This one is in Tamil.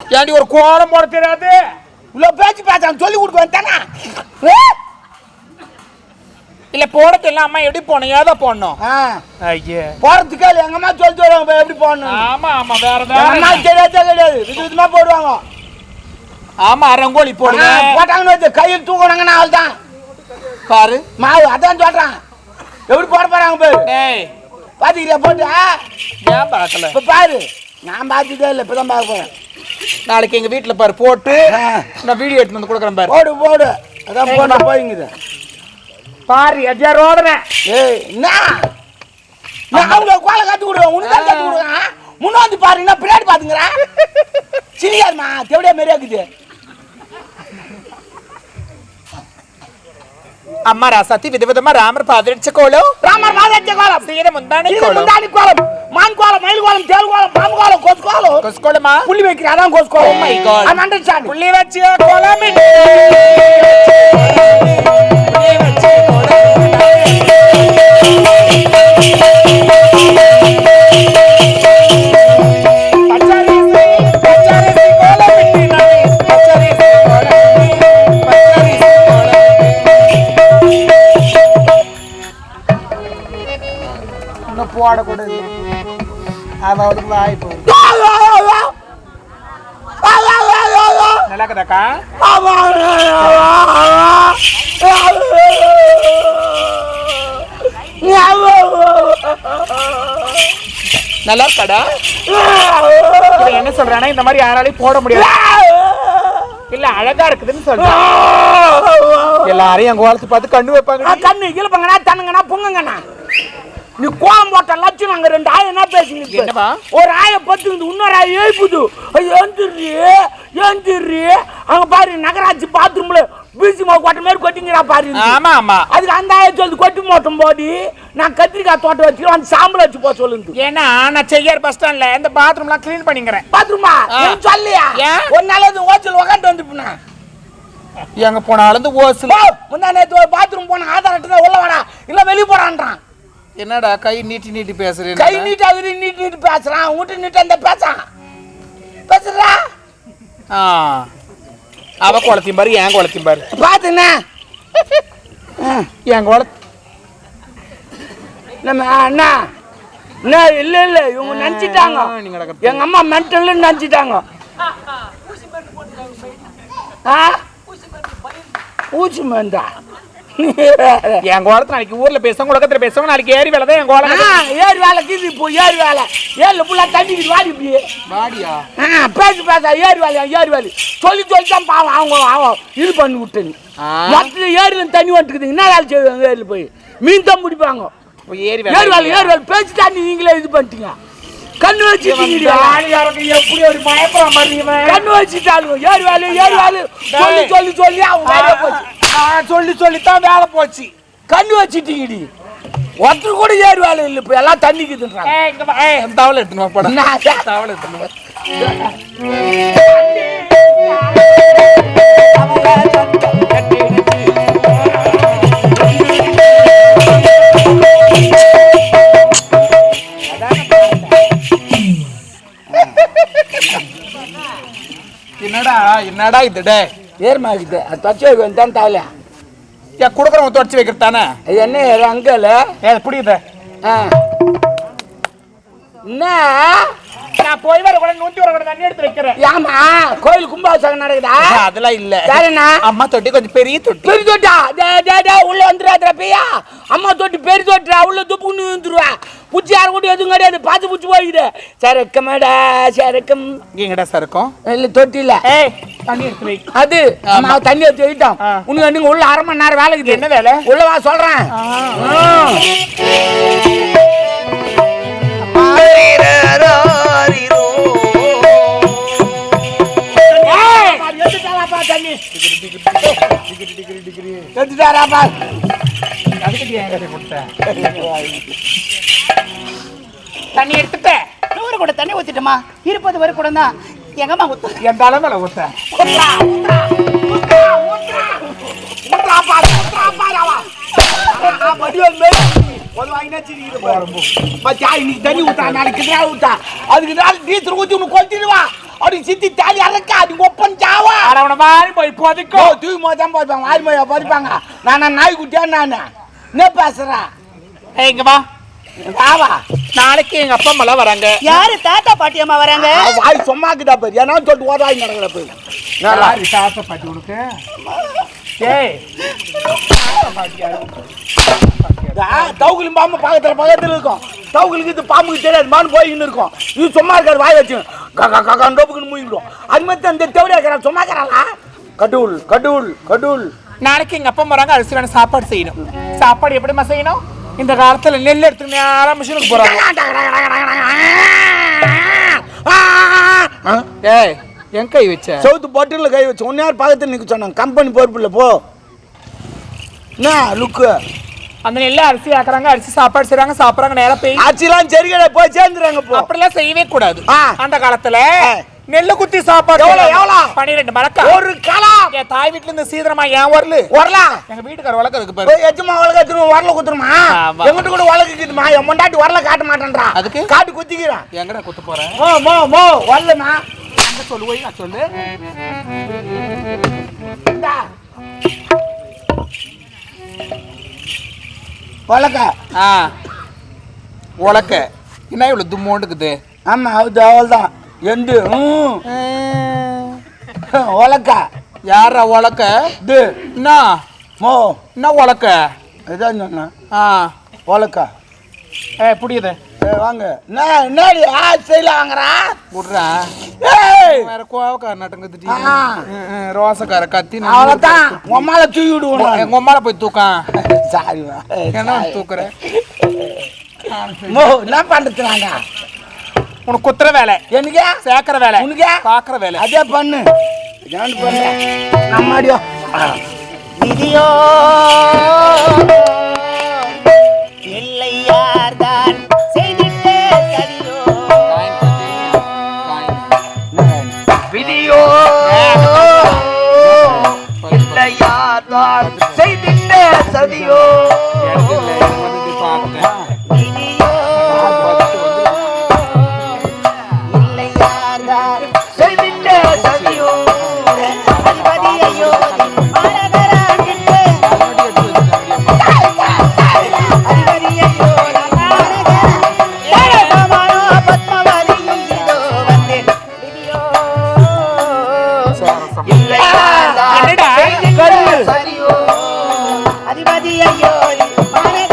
ஏன்டி ஒரு கோலம் போட தெரியாது? இவ்வளோ பேச்சு பேசாம சொல்லி கொடுக்க வேண்டானா இல்ல போட தெரியல அம்மா எப்படி போனோம் ஏதா போடணும். ஐயே. போறதுக்கே இல்லை எங்க அம்மா சொல்லி தருவாங்க எப்படி போடணும் ஆமா ஆமா வேற அம்மா தெரியாதே கிடையாது. வித விதமா போடுவாங்க. ஆமா ரங்கோலி போடுங்க. போட்டாங்கன்னு வச்சு கையில் தூக்குனாங்கன்னா அவள் தான் பாரு. மாவு அதான் சொல்றான். எப்படி போட போறாங்க பேரு. பாத்துக்கிறியா போட்டு? ஏன் பார்க்கல? இப்ப பாரு. நான் பார்த்ததே இல்லை இப்பதான் பார்க்க போறேன். நாளைக்கு எங்க வீட்ல பாரு போட்டு ஆ. நான் வீடியோ எடுத்து வந்து கொடுக்குறேன் பாரு போடு போடு அதான் போட போயிங்குது பாரு எஜ்ஜா ரோதனேன் ஏய் என்ன நான் அவங்க கோலை கத்து கொடுவேன் உனக்கு தான் கத்து கொடுவேன் முன்னாடி பாரு என்ன பின்னாடி பாத்துங்கிறேன் சிரியாருமா தேவடியா மாரியா இருக்குது అమ్మ రాసతి విధ విధమ రామర్ పాదరిచకోలో ராமர் மாதச்ச கோலம் సీర ముందాని இது కోలో మానుకోవాలి మైలుకోవాలి తేలుకోవాలి మానుకోవాలి కోసుకోవాలి? కోసుకోవాలమ్మా పుల్లి వెక్కి అదాం కోసుకోవాలి. అని అంటే చాలు. పుల్లి వచ్చి அவன் அவளுக்குள்ள ஆகி போகுது நல்லா கதாக்கா நல்லா இருக்காடா என்ன சொல்றானா இந்த மாதிரி யாராலையும் போட முடியாது இல்ல அழகா இருக்குதுன்னு சொல்றேன் எல்லாரையும் எங்க வாழ்த்து பார்த்து கண்டு வைப்பாங்க கண்ணு இழுப்பாங்கண்ணா தண்ணுங்கண்ணா பொங்குங்கண்ணா நீ கோவம் போட்ட லட்சம் அங்க ரெண்டு ஆயம் என்ன பேசுங்க? ஒரு ஆய பத்துக்குது இன்னொரு ஆய எழுப்புது. ஏந்திரி ஏந்திரி அங்க பாரு நகராட்சி பாத்ரூம்ல பீசி மாவு கொட்ட மாதிரி கொட்டிங்கிறா பாரு. ஆமா ஆமா. அதுக்கு அந்த ஆய சொல்லி கொட்டி மோட்டம் போடி நான் கத்திரிக்காய் தோட்டம் வச்சுக்கிறேன் அந்த சாம்பல் வச்சு போக சொல்லுங்க ஏன்னா நான் செய்யற பஸ் ஸ்டாண்ட்ல இந்த பாத்ரூம்லாம் க்ளீன் பண்ணிக்கிறேன். பாத்ரூமா சொல்லியா? ஒரு நாள் ஓச்சல் உக்காந்து வந்துப்புனா எங்க போனாலும் ஓசல். முந்தா ஒரு பாத்ரூம் போன ஆதார் அட்டை உள்ள வாடா. இல்ல வெளிய போறான்றான் என்னடா கை நீட்டி நீட்டி பேசுறேன் கை நீட்டு அவரு நீட்டு நீட்டு பேசுறான். உங்ககிட்ட நீட்டு அந்த பேசான் பேசுறா. ஆ. அவ குளத்தையும் பாரு என் குளத்தையும் பாரு? பாத்துண்ணே என் குள நம்ம அண்ணா என்ன? இல்ல இல்ல இவங்க நினைச்சிட்டாங்க. எங்க அம்மா மென்டல் நினைச்சிட்டாங்க. ஆ? ஊசி மருந்தா? என் குளத்தை நாளைக்கு ஊர்ல பேசுவாங்க உலகத்துல பேசுவாங்க நாளைக்கு ஏரி வேலை தான் என் குளம் ஆ, ஏறு வேலை கீது இப்போ ஏறு வேலை. ஏழு புள்ள தண்ணிக்கு வாடி இப்படி. வாடியா? பேசி பேச ஏறு வேலையா ஏறு வேலை. சொல்லி சொல்லி தான் பாவம் அவங்க இது பண்ணி விட்டுங்க ஆ. மொத்தத்தில் ஏரியில தண்ணி வந்துக்குது என்ன வேலை செய்வாங்க ஏரியில் போய்? மீன் தான் பிடிப்பாங்க. ஏரி ஏறு வேலை. ஏறு வேலை பேசி தண்ணி நீங்களே இது பண்ணிட்டீங்க. கண்ணு வச்சுட்டீங்க எப்படி ஒரு பயப்படுற மாதிரி. கண்ணு வச்சுட்டாலும் ஏறு வேலை ஏறு வேலை. சொல்லி சொல்லி சொல்லி அவங்க ஆ, சொல்லி சொல்லித்தான் வேலை போச்சு கண்ணு வச்சுட்டீங்கடி ஒருத்தர் கூட ஏறு வேலை இல்லை இப்போ எல்லாம் தண்ணிக்குதுன்றாங்க வா. ஏய், தவளை எடுத்துன்னு வா, போடா. என்ன? தவளை எடுத்துன்னு வா. என்னடா என்னடா இது டே ஏர்மாக்குது அது தச்சு வைக்க வேண்டாம் தாவல. ஏன் குடுக்குறவங்க தொடச்சி வைக்கிறது தானே? இது என்ன ஏறு அங்கல ஏ புரியுது ஆ. என்ன? நான் போய் வர கூட நூத்தி வர கூட தண்ணி எடுத்து வைக்கிறேன். ஏமா கோயில் கும்பாபிஷேகம் நடக்குதா? அதெல்லாம் இல்ல. வேறண்ணா அம்மா தொட்டி கொஞ்சம் பெரிய தொட்டி. பெரிய தொட்டா டே டே டே உள்ள வந்துடாதா பையா அம்மா தொட்டி பெரிய தொட்டுறா உள்ள துப்புன்னு வந்துருவா பூச்சி யாரும் கூட எதுவும் கிடையாது. பார்த்து பூச்சி போயிடுது. சரக்கமாடா சரக்கம் எங்கடா சருக்கும் இல்ல தொட்டில ஏய் அது தண்ணி எடுத்து வைட்டோம். உனக்கு நீங்க உள்ள அரை மணி நேரம் வேலை இருக்குது. என்ன வேலை? உள்ள வா சொல்றேன். எடுத்துட்டாராப்பா தண்ணி எடுத்துட்டேன் நூறு கூட தண்ணி ஊத்திட்டோமா? இருபது வரை கூட தான். எங்கம்மா அப்படி சித்தி தாலி மொழியா பதிப்பாங்க நான் நாய் குட்டியா நான் என்ன பேசுறேன் வாவா நாளைக்கு எங்க அப்பா அம்மா எல்லாம் வராங்க. யாரு தாத்தா பாட்டி அம்மா வராங்க? வாய் சும்மாக்குதா பேர். ஏன்னா சொல்லிட்டு ஓதாய் நடக்கிற போய் யாரு? தாத்தா பாட்டி உனக்கு? ஏய். தவுகளும் பாம்பு பக்கத்துல பக்கத்துல இருக்கும். தவுகளுக்கு இது பாம்புக்கு தெரியாது. மான் போயின்னு இருக்கும். இது சும்மா இருக்காது வாய் வச்சு. கக்கா கக்கா டோப்புக்குன்னு மூங்கிடும். அது மாதிரி அந்த இருக்கிறான். சும்மா இருக்கிறாளா கடவுள் கடவுள் கடவுள். நாளைக்கு எங்க அப்பா அம்மா வராங்க. அரிசி வேணும் சாப்பாடு செய்யணும். சாப்பாடு எப்படிம்மா செய்யணும்? இந்த காலத்துல நெல் எடுத்து நேரம் மிஷினுக்கு போறாங்க ஏய் என் கை வச்ச சவுத்து பொட்டில் கை வச்சு ஒன்னே யார் பக்கத்தில் நிற்க சொன்னாங்க கம்பெனி பொறுப்பில் போ என்ன லுக்கு அந்த நெல்ல அரிசி ஆக்குறாங்க அரிசி சாப்பாடு செய்றாங்க சாப்பிட்றாங்க நேரம் போய் அரிசிலாம் செடிகளை போய் சேர்ந்துறாங்க போ அப்படிலாம் செய்யவே கூடாது அந்த காலத்துல நெல்லு குத்தி சாப்பாடு எவ்வளவு, செய்றாங்க. எவ்வளவு? பன்னிரெண்டு மரக்கா? ஒரு களா? என் தாய் வீட்டுல இருந்து சீதனமா ஏன் வரல? எங்க வீட்டுக்கார வழக்கம் இருக்கு பாரு. எச்சுமா வழக்கு எடுத்துருவோம் வரல குத்துருமா. எங்கிட்ட கூட வழக்கு இருக்குதுமா என் மண்டாட்டி வரல காட்ட மாட்டேன்றா. அதுக்கு? காட்டு குத்திக்கிறான் எங்கடா குத்த போறேன் மோ மோ மோ வரலமா அங்க சொல்லு போய் நான் சொல்லு. வழக்க ஆ. உலக்க. என்ன இவ்வளவு தும்மோண்டுக்குது? ஆமா அது எந்து ம். வழக்க யாரா உலக்க? இது என்ன மோ. என்ன உலக்க? இதான் சொன்னேன் ஆ. வழக்க ஏ புடியுது. வாங்க. என்ன என்னடி ஆ செய்யல வாங்குறா? விட்றா. வேற கோவக்கார நட்டுங்க ஆ. ரோசக்கார கத்தி அவ்வளோதான் உம்மால தூக்கி விடுவோம் எங்க உமால போய் தூக்கான் சாரி என்ன தூக்குற? மோ என்ன பண்ணுறது உனக்கு குத்துற வேலை. எனக்கு சேர்க்கிற வேலை. உனக்கு? பாக்குற வேலை. அதே பண்ணு. ஏன் பண்ணு? நம்மடியோ விதியோ. இல்லை யார்தான் செய்திட்ட சதியோ விதியோ இல்லை யார்தான் செய்திட்ட சதியோ அதிபதியையோ மாநகராட்சிக்கு